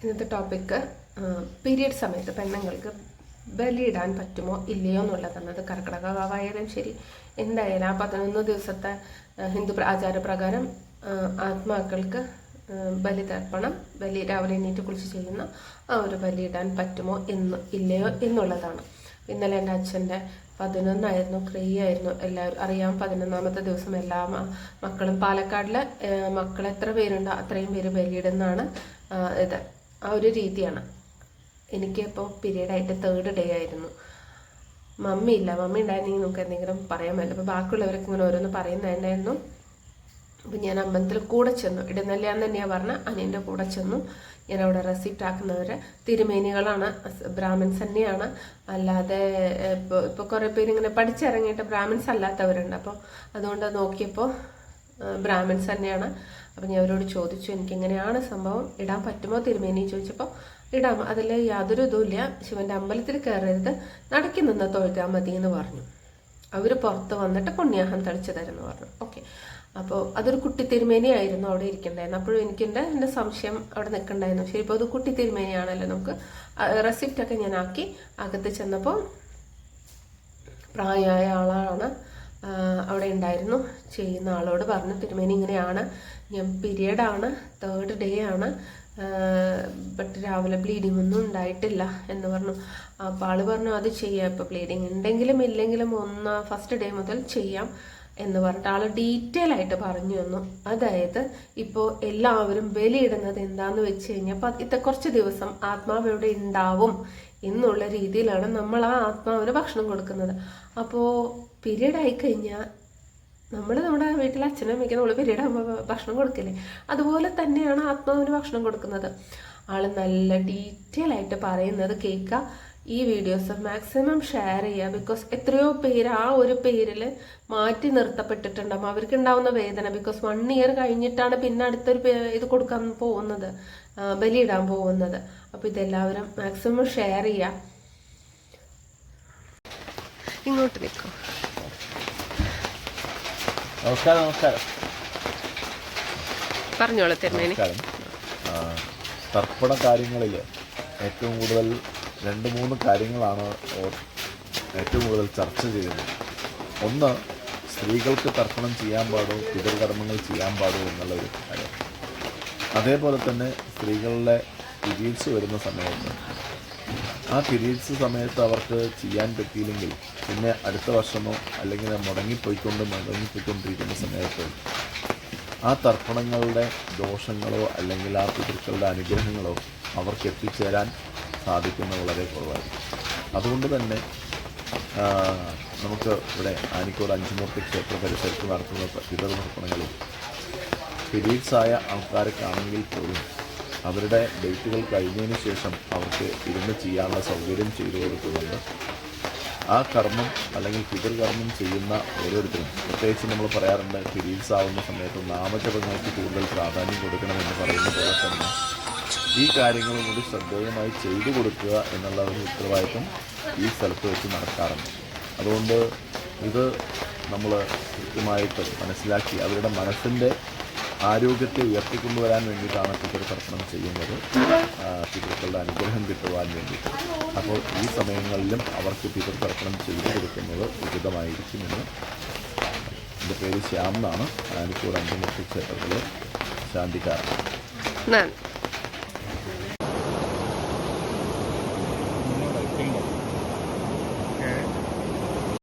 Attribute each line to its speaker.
Speaker 1: ഇന്നത്തെ topic period സമയത്ത് പെണ്ണുങ്ങൾക്ക് ബലിയിടാൻ പറ്റുമോ ഇല്ലയോ എന്നുള്ളതാണ്. അത് കർക്കിടക വാവായാലും ശരി എന്തായാലും ആ പതിനൊന്ന് ദിവസത്തെ ഹിന്ദു പ്ര- ആചാരപ്രകാരം ആത്മാക്കൾക്ക് ആ, ബലി രാവിലെ എണീറ്റ് കുളിച്ച് ചെയ്യുന്ന ആ ഒരു ബലിയിടാൻ പറ്റുമോ എന്ന് ഇല്ലയോ എന്നുള്ളതാണ്. ഇന്നലെ എന്റെ അച്ഛന്റെ പതിനൊന്നായിരുന്നു ക്രിയയായിരുന്നു എല്ലാവരും അറിയാം പതിനൊന്നാമത്തെ ദിവസം എല്ലാ മക്കളും പാലക്കാടിലെ മക്കൾ എത്ര പേരുണ്ടോ അത്രയും പേര് ബലിയിടുന്നതാണ് ഇത്. ആ ഒരു രീതിയാണ്. എനിക്ക് പീരീഡ് ആയിട്ട് തേർഡ് ഡേ ആയിരുന്നു. മമ്മി ഇല്ല. മമ്മി ഉണ്ടായിരുന്നെങ്കിൽ നമുക്ക് എന്തെങ്കിലും പറയാമല്ലോ അപ്പോൾ ബാക്കിയുള്ളവരൊക്കെ ഇങ്ങനെ ഓരോന്ന് പറയുന്നുണ്ടായിരുന്നു അപ്പം ഞാൻ അമ്പലത്തിൽ കൂടെ ചെന്നു. ഇടുന്നല്ലാന്ന് തന്നെയാണ് പറഞ്ഞ അനിയന്റെ കൂടെ ചെന്നു. ഞാൻ അവിടെ റെസിപ്റ്റ് ആക്കുന്നവർ തിരുമേനികളാണ്. ബ്രാഹ്മിൻസ് തന്നെയാണ്. അല്ലാതെ ഇപ്പോൾ ഇപ്പോൾ കുറേ പേര് ഇങ്ങനെ പഠിച്ചിറങ്ങിയിട്ട് ബ്രാഹ്മിൻസ് അല്ലാത്തവരുണ്ട്. അപ്പോൾ അതുകൊണ്ട് നോക്കിയപ്പോൾ ബ്രാഹ്മിൻസ് തന്നെയാണ്. അപ്പം ഞാൻ അവരോട് ചോദിച്ചു എനിക്ക് എങ്ങനെയാണ് സംഭവം? ഇടാൻ പറ്റുമോ? തിരുമേനി ചോദിച്ചപ്പോൾ ഇടാം അതിൽ യാതൊരു ഇതുമില്ല ശിവന്റെ അമ്പലത്തിൽ കയറരുത്. നടക്കി നിന്ന് തൊഴുതാൽ മതി എന്ന് പറഞ്ഞു. അവർ പുറത്ത് വന്നിട്ട് പുണ്യാഹം തളിച്ചു തരുമെന്ന് പറഞ്ഞു. ഓക്കെ. അപ്പോൾ അതൊരു കുട്ടി തിരുമേനിയായിരുന്നു അവിടെ ഇരിക്കണ്ടായിരുന്നു. അപ്പോഴും എനിക്കുണ്ട് എന്റെ സംശയം അവിടെ നിൽക്കണ്ടായിരുന്നു. ശരി ഇപ്പോൾ അത് കുട്ടി തിരുമേനിയാണല്ലോ നമുക്ക് റെസിപ്റ്റ് ഒക്കെ ഞാൻ ആക്കി അകത്ത് ചെന്നപ്പോൾ പ്രായമായ ആളാണ്. അവിടെ ഉണ്ടായിരുന്നു. ചെയ്യുന്ന ആളോട് പറഞ്ഞു തിരുമേനി ഇങ്ങനെയാണ്. ഞാൻ ആണ് തേർഡ് ഡേ ആണ്. ബട്ട് രാവിലെ ബ്ലീഡിംഗ് ഒന്നും ഉണ്ടായിട്ടില്ല എന്ന് പറഞ്ഞു. അപ്പോൾ ആൾ പറഞ്ഞു അത് ചെയ്യാം. ഇപ്പോൾ ബ്ലീഡിങ് ഉണ്ടെങ്കിലും ഇല്ലെങ്കിലും ഒന്ന് ഫസ്റ്റ് ഡേ മുതൽ ചെയ്യാം. എന്ന് പറഞ്ഞിട്ട് ആൾ ഡീറ്റെയിൽ ആയിട്ട് പറഞ്ഞു തന്നു. അതായത് ഇപ്പോൾ എല്ലാവരും ബലിയിടുന്നത് എന്താന്ന് വെച്ച് കഴിഞ്ഞപ്പോൾ ഇത്ത കുറച്ച് ദിവസം ആത്മാവ് എവിടെ ഉണ്ടാവും എന്നുള്ള രീതിയിലാണ് നമ്മൾ ആ ആത്മാവിന് ഭക്ഷണം കൊടുക്കുന്നത്. അപ്പോൾ പീരീഡ് ആയി കഴിഞ്ഞാൽ നമ്മൾ നമ്മുടെ വീട്ടിൽ അച്ഛനും അമ്മയ്ക്ക് നമ്മൾ പീരീഡ് ആകുമ്പോൾ ഭക്ഷണം കൊടുക്കില്ലേ? അതുപോലെ തന്നെയാണ് ആത്മാവിന് ഭക്ഷണം കൊടുക്കുന്നത്. ആൾ നല്ല ഡീറ്റെയിൽ ആയിട്ട് പറയുന്നത് കേൾക്കുക ഈ വീഡിയോസ് മാക്സിമം ഷെയർ ചെയ്യുക. ബിക്കോസ് എത്രയോ പേര് ആ ഒരു പേരിൽ മാറ്റി നിർത്തപ്പെട്ടിട്ടുണ്ടാകും അവർക്ക് ഉണ്ടാവുന്ന വേദന. ബിക്കോസ് വൺ ഇയർ കഴിഞ്ഞിട്ടാണ് പിന്നെ അടുത്തൊരു ഇത് കൊടുക്കാൻ പോകുന്നത്. ബലിയിടാൻ പോകുന്നത്. അപ്പോൾ ഇതെല്ലാവരും മാക്സിമം ഷെയർ ചെയ്യുക. ഇങ്ങോട്ട് നിൽക്കും.
Speaker 2: നമസ്കാരം നമസ്കാരം.
Speaker 1: പറഞ്ഞോളൂ
Speaker 2: ആ, തർപ്പണ കാര്യങ്ങളിൽ ഏറ്റവും കൂടുതൽ രണ്ട് മൂന്ന് കാര്യങ്ങളാണ് ഏറ്റവും കൂടുതൽ ചർച്ച ചെയ്യുന്നത്. ഒന്ന് സ്ത്രീകൾക്ക് തർപ്പണം ചെയ്യാൻ പാടോ പിതൃകർമ്മങ്ങൾ ചെയ്യാൻ പാടോ എന്നുള്ള ഒരു കാര്യം. അതേപോലെ തന്നെ സ്ത്രീകളുടെ പിരീഡ്സ് വരുന്ന സമയത്ത്. ആ പിരീഡ്സ് സമയത്ത് അവർക്ക് ചെയ്യാൻ പറ്റിയില്ലെങ്കിൽ പിന്നെ അടുത്ത വർഷമോ അല്ലെങ്കിൽ മുടങ്ങിപ്പോയിക്കൊണ്ട് മുടങ്ങിപ്പോയിക്കൊണ്ടിരിക്കുന്ന സമയത്ത് ആ തർപ്പണങ്ങളുടെ ദോഷങ്ങളോ അല്ലെങ്കിൽ ആ പിതൃക്കളുടെ അനുഗ്രഹങ്ങളോ അവർക്ക് എത്തിച്ചേരാൻ സാധിക്കുന്നത് വളരെ കുറവായിരിക്കും. അതുകൊണ്ട് തന്നെ നമുക്ക് ഇവിടെ ആനിക്കോട് അഞ്ചുമൂർത്തി ക്ഷേത്ര പരിസരത്ത് നടത്തുന്ന പിതൃതർപ്പണങ്ങളിൽ പിരീഡ്സായ ആൾക്കാർക്കാണെങ്കിൽ പോലും അവരുടെ ഡേറ്റുകൾ കഴിഞ്ഞതിന് ശേഷം അവർക്ക് ഇരുന്ന് ചെയ്യാനുള്ള സൗകര്യം ചെയ്തു കൊടുക്കുന്നുണ്ട്. ആ കർമ്മം അല്ലെങ്കിൽ പിതൃകർമ്മം ചെയ്യുന്ന ഓരോരുത്തരും പ്രത്യേകിച്ച് നമ്മൾ പറയാറുണ്ട് പീരീഡ്സ് ആവുന്ന സമയത്ത് നാമജപങ്ങൾക്ക് കൂടുതൽ പ്രാധാന്യം കൊടുക്കണമെന്ന് പറയുന്ന പോലെ തന്നെ ഈ കാര്യങ്ങളും കൂടി ശ്രദ്ധേയമായി ചെയ്തു കൊടുക്കുക എന്നുള്ള ഒരു ഉത്തരവാദിത്വം ഈ സ്ഥലത്ത് വെച്ച് നടക്കാറുണ്ട്. അതുകൊണ്ട് ഇത് നമ്മൾ കൃത്യമായിട്ട് മനസ്സിലാക്കി അവരുടെ മനസ്സിന്റെ ആരോഗ്യത്തെ ഉയർത്തിക്കൊണ്ടുവരാൻ വേണ്ടിയിട്ടാണ് പിതൃതർപ്പണം ചെയ്യുന്നത്. പിതൃക്കളുടെ അനുഗ്രഹം കിട്ടുവാൻ വേണ്ടിയിട്ട്. അപ്പോൾ ഈ സമയങ്ങളിലും അവർക്ക് പിതൃതർപ്പണം ചെയ്തു കൊടുക്കുന്നത് ഉചിതമായിരിക്കുമെന്ന് എന്റെ പേര് ശ്യാം എന്നാണ്. ആനിക്കൂർ അഞ്ചുമുട്ടി ക്ഷേത്രത്തിലെ ശാന്തിക്കാരൻ